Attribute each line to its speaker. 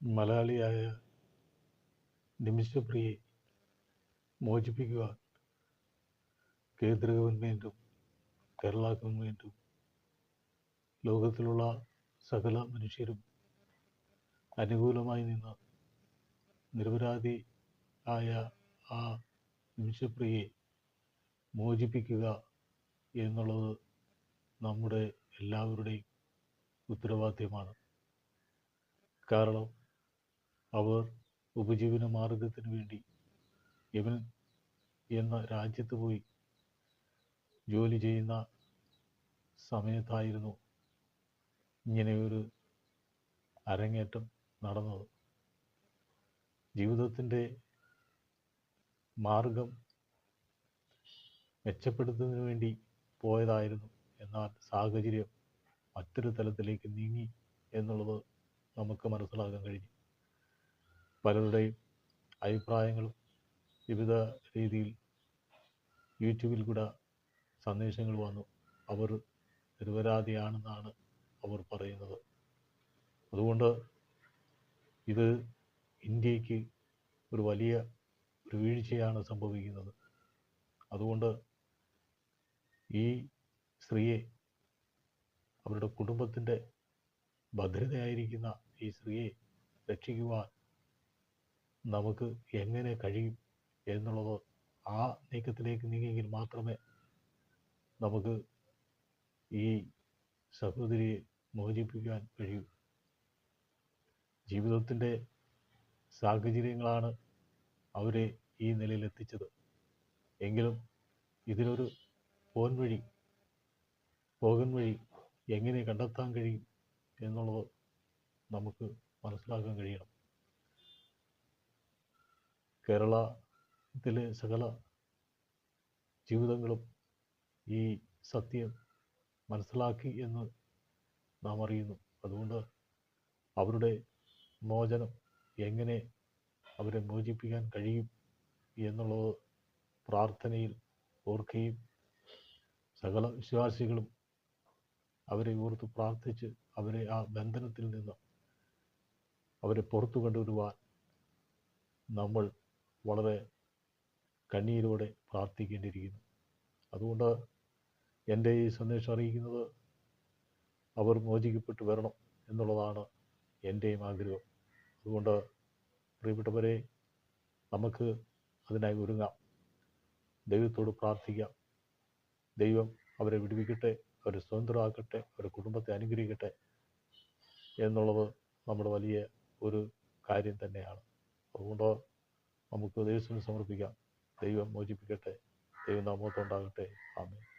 Speaker 1: മലയാളിയായ നിമിഷപ്രിയെ മോചിപ്പിക്കുവാൻ കേന്ദ്ര ഗവൺമെന്റും കേരള ഗവൺമെന്റും ലോകത്തിലുള്ള സകല മനുഷ്യരും അനുകൂലമായി നിന്ന് നിരപരാധി ആയ ആ നിമിഷപ്രിയെ മോചിപ്പിക്കുക എന്നുള്ളത് നമ്മുടെ എല്ലാവരുടെയും ഉത്തരവാദിത്തമാണ് കാരണം അവർ ഉപജീവന മാർഗത്തിന് വേണ്ടി യമൻ എന്ന രാജ്യത്ത് പോയി ജോലി ചെയ്യുന്ന സമയത്തായിരുന്നു ഇങ്ങനെയൊരു അരങ്ങേറ്റം നടന്നത്. ജീവിതത്തിന്റെ മാർഗം മെച്ചപ്പെടുത്തുന്നതിന് വേണ്ടി പോയതായിരുന്നു. എന്നാൽ സാഹചര്യം മറ്റൊരു തലത്തിലേക്ക് നീങ്ങി എന്നുള്ളത് നമുക്ക് മനസ്സിലാക്കാൻ കഴിഞ്ഞു. പലരുടെയും അഭിപ്രായങ്ങളും വിവിധ രീതിയിൽ യൂട്യൂബിൽ കൂടെ സന്ദേശങ്ങൾ വന്നു. അവർ നിരപരാധിയാണെന്നാണ് അവർ പറയുന്നത്. അതുകൊണ്ട് ഇത് ഇന്ത്യയ്ക്ക് ഒരു വലിയ ഒരു വീഴ്ചയാണ് സംഭവിക്കുന്നത്. അതുകൊണ്ട് ഈ സ്ത്രീയെ അവരുടെ കുടുംബത്തിന്റെ ഭദ്രതയായിരിക്കുന്ന ഈ സ്ത്രീയെ രക്ഷിക്കുവാൻ നമുക്ക് എങ്ങനെ കഴിയും എന്നുള്ളത് ആ നീക്കത്തിലേക്ക് നീങ്ങിയെങ്കിൽ മാത്രമേ നമുക്ക് ഈ സഹോദരിയെ മോചിപ്പിക്കാൻ കഴിയൂ. ജീവിതത്തിന്റെ സാഹചര്യങ്ങളാണ് അവരെ ഈ നിലയിലെത്തിച്ചത് എങ്കിലും ഇതിനൊരു പോൻ വഴി പോകൻ വഴി എങ്ങനെ കണ്ടെത്താൻ കഴിയും എന്നുള്ളത് നമുക്ക് മനസ്സിലാക്കാൻ കഴിയണം. കേരളത്തിലെ സകല ജീവിതങ്ങളും ഈ സത്യം മനസ്സിലാക്കി എന്ന് നാം അറിയുന്നു. അതുകൊണ്ട് അവരുടെ മോചനം എങ്ങനെ അവരെ മോചിപ്പിക്കാൻ കഴിയും എന്നുള്ളത് പ്രാർത്ഥനയിൽ ഓർക്കുകയും സകല വിശ്വാസികളും അവരെ ഓർത്ത് പ്രാർത്ഥിച്ച് അവരെ ആ ബന്ധനത്തിൽ നിന്ന് അവരെ പുറത്തു കൊണ്ടുവരുവാൻ നമ്മൾ വളരെ കണ്ണീരോടെ പ്രാർത്ഥിക്കേണ്ടിയിരിക്കുന്നു. അതുകൊണ്ട് എന്റെ ഈ സന്ദേശം അറിയിക്കുന്നത് അവർ മോചിക്കപ്പെട്ട് വരണം എന്നുള്ളതാണ് എന്റെയും ആഗ്രഹം. അതുകൊണ്ട് പ്രിയപ്പെട്ടവരെ നമുക്ക് അതിനായി ഒരുങ്ങാം. ദൈവത്തോട് പ്രാർത്ഥിക്കാം. ദൈവം അവരെ വിടുവിക്കട്ടെ അവരെ സ്വതന്ത്രമാക്കട്ടെ അവരുടെ കുടുംബത്തെ അനുഗ്രഹിക്കട്ടെ എന്നുള്ളത് നമ്മുടെ വലിയ ഒരു കാര്യം തന്നെയാണ്. അതുകൊണ്ട് നമുക്ക് ദൈവത്തിന് സമർപ്പിക്കാം. ദൈവം മോചിപ്പിക്കട്ടെ. ദൈവം നാമോത്തുണ്ടാകട്ടെ ആമേ